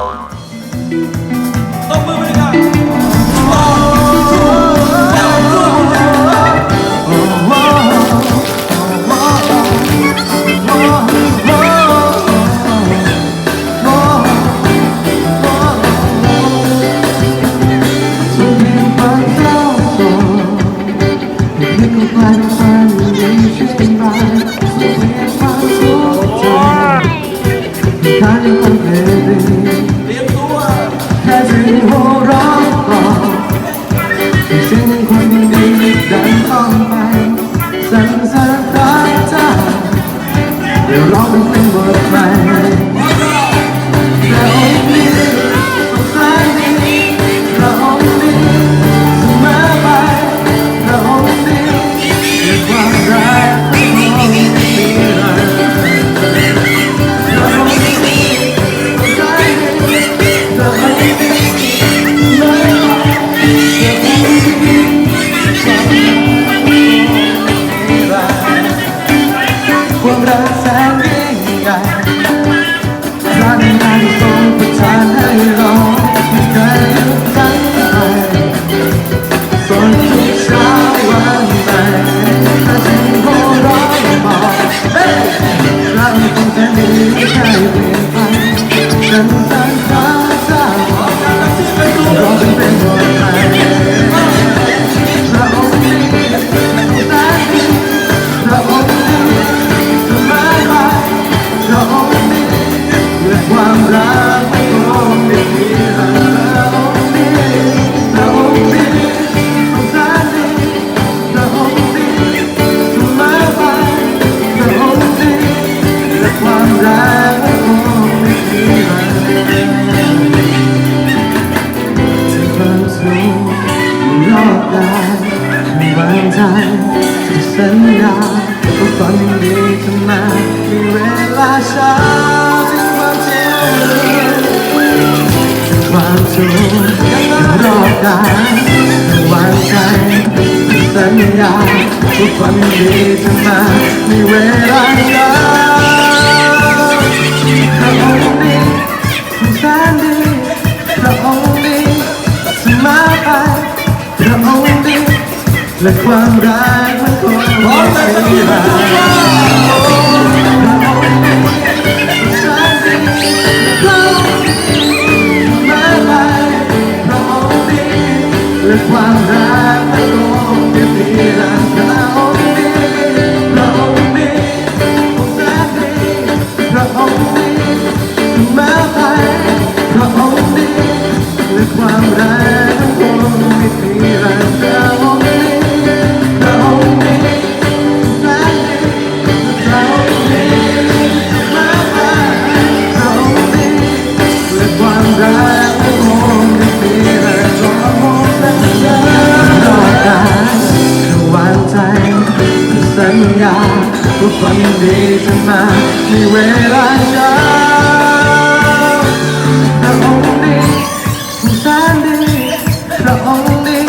다음. ให้เสียงคนดีเดินต้องไปสรรเสริญเจ้าเดี๋ยวร้องเป็นเพลงบทใหม่พระองค์นี้ทรงแสนดีพระองค์นี้เสมอไปพระองค์นี้ด้วยความรักของพระองค์นิรันดร์พระองค์นี้ทรงแสนดีพระองค์นี้ ความรักแสนยิ่งใหญ่พระในงานทรงประทานให้เราไม่เคยหยุดยั้งไปส่วนทุกเช้าวันใหม่ถ้าจึงโหร้อยบอกเราคงจะดีไม่ใช่เปลี่ยนไปฉันตั้ง สัญญาว่าฝันดีจะมามีเวลาช้าถึงความเจริงความสุขรอดได้ไม่วางใจสัญญาว่าฝันดีจะมามีเวลาช้าพระองค์นี้ แว่าฝันดีจะมาในเวลาเช้าพระองค์นี้ผู้แสนดีพระองค์นี้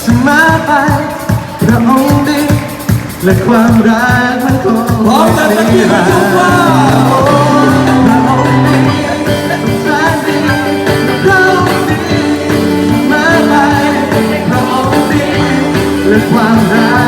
เสมอไปพระองค์ดีและความรักมันคงพร้อมกันนะพี่ผู้ชมว่าพระองค์นี้ผู้แสนดีพระองค์ดีเสมอไปพระองค์ดีและความรั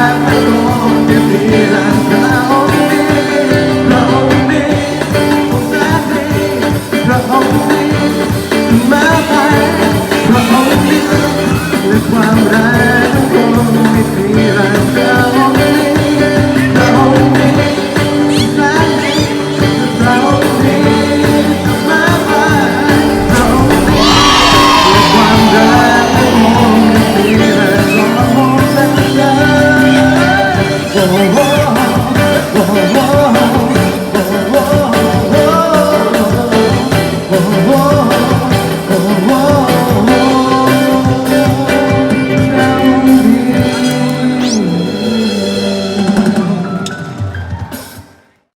等我。